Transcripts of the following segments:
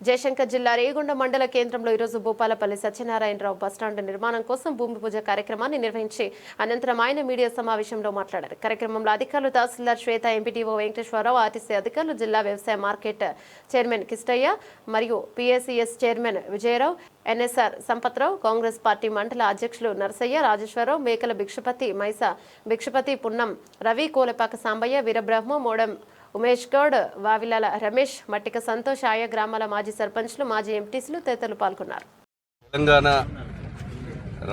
జయశంకర్ జిల్లా రేగుండ మండల కేంద్రంలో ఈరోజు భూపాలపల్లి సత్యనారాయణరావు బస్టాండ్ నిర్మాణం కోసం భూమి పూజ కార్యక్రమాన్ని నిర్వహించి అనంతరం ఆయన మీడియా సమావేశంలో మాట్లాడారు. కార్యక్రమంలో అధికారులు తహసీల్దార్ శ్వేత ఎంపీటీఓ వెంకటేశ్వరరావు ఆర్టీసీ అధికారులు జిల్లా వ్యవసాయ మార్కెట్ చైర్మన్ కిష్టయ్య మరియు PSCS chairman Vijayarao NSR Sampathrao Congress party మండల అధ్యక్షులు నరసయ్య రాజేశ్వరరావు మేకల భిక్షపతి మైసా భిక్షపతి పున్నం రవి కోలపాక సాంబయ్య వీరబ్రహ్మ మోడం ఉమేష్ గౌడ్ వావిలాల రమేష్ మట్టిక సంతోష్ ఆయా గ్రామాల మాజీ సర్పంచ్లు మాజీ ఎంపీసీలు తదితరులు పాల్గొన్నారు. తెలంగాణ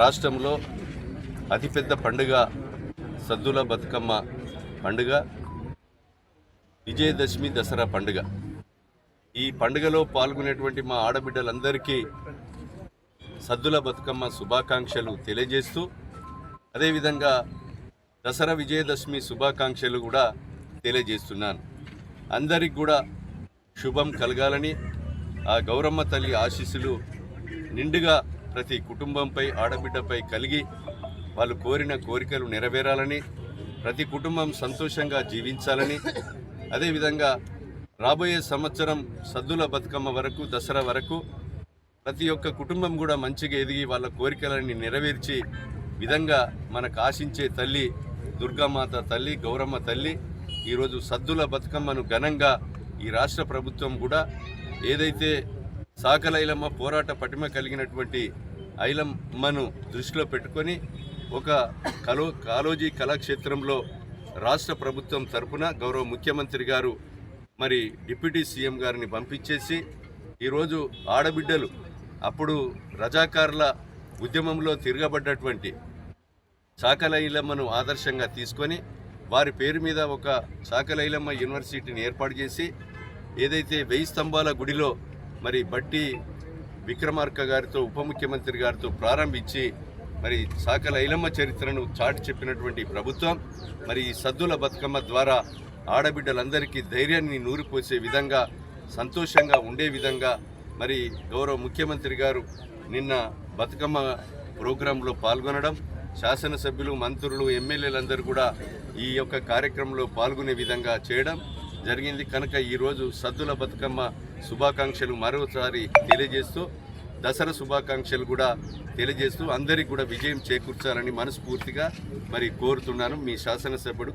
రాష్ట్రంలో అతిపెద్ద పండుగ సద్దుల బతుకమ్మ పండుగ విజయదశమి దసరా పండుగ. ఈ పండుగలో పాల్గొనేటువంటి మా ఆడబిడ్డలందరికీ సద్దుల బతుకమ్మ శుభాకాంక్షలు తెలియజేస్తూ అదేవిధంగా దసరా విజయదశమి శుభాకాంక్షలు కూడా తెలియజేస్తున్నాను. అందరికి కూడా శుభం కలగాలని ఆ గౌరమ్మ తల్లి ఆశీస్సులు నిండుగా ప్రతి కుటుంబంపై ఆడబిడ్డపై కలిగి వాళ్ళు కోరిన కోరికలు నెరవేరాలని ప్రతి కుటుంబం సంతోషంగా జీవించాలని అదేవిధంగా రాబోయే సంవత్సరం సద్దుల బతుకమ్మ వరకు దసరా వరకు ప్రతి ఒక్క కుటుంబం కూడా మంచిగా ఎదిగి వాళ్ళ కోరికలని నెరవేర్చి విధంగా మనకు ఆశించే తల్లి దుర్గామాత తల్లి గౌరమ్మ తల్లి ఈరోజు సద్దుల బతుకమ్మను ఘనంగా ఈ రాష్ట్ర ప్రభుత్వం కూడా ఏదైతే సాకలైలమ్మ పోరాట పటిమ కలిగినటువంటి ఐలమ్మను దృష్టిలో పెట్టుకొని ఒక కలో కాలోజీ కళాక్షేత్రంలో రాష్ట్ర ప్రభుత్వం తరపున గౌరవ ముఖ్యమంత్రి గారు మరి డిప్యూటీ సీఎం గారిని పంపించేసి ఈరోజు ఆడబిడ్డలు అప్పుడు రజాకారుల ఉద్యమంలో తిరగబడ్డటువంటి సాకలైలమ్మను ఆదర్శంగా తీసుకొని వారి పేరు మీద ఒక చాకలైలమ్మ యూనివర్సిటీని ఏర్పాటు చేసి ఏదైతే వెయ్యి స్తంభాల గుడిలో మరి బట్టి విక్రమార్క గారితో ఉప ముఖ్యమంత్రి గారితో ప్రారంభించి మరి సాకల ఐలమ్మ చరిత్రను చాటి చెప్పినటువంటి ప్రభుత్వం మరి ఈ సద్దుల బతుకమ్మ ద్వారా ఆడబిడ్డలందరికీ ధైర్యాన్ని నూరిపోసే విధంగా సంతోషంగా ఉండే విధంగా మరి గౌరవ ముఖ్యమంత్రి గారు నిన్న బతుకమ్మ ప్రోగ్రాంలో పాల్గొనడం శాసనసభ్యులు మంత్రులు ఎమ్మెల్యేలందరూ కూడా ఈ యొక్క కార్యక్రమంలో పాల్గొనే విధంగా చేయడం జరిగింది. కనుక ఈరోజు సద్దుల బతుకమ్మ శుభాకాంక్షలు మరోసారి తెలియజేస్తూ దసరా శుభాకాంక్షలు కూడా తెలియజేస్తూ అందరికీ కూడా విజయం చేకూర్చాలని మనస్ఫూర్తిగా మరి కోరుతున్నాను. మీ శాసనసభ్యుడు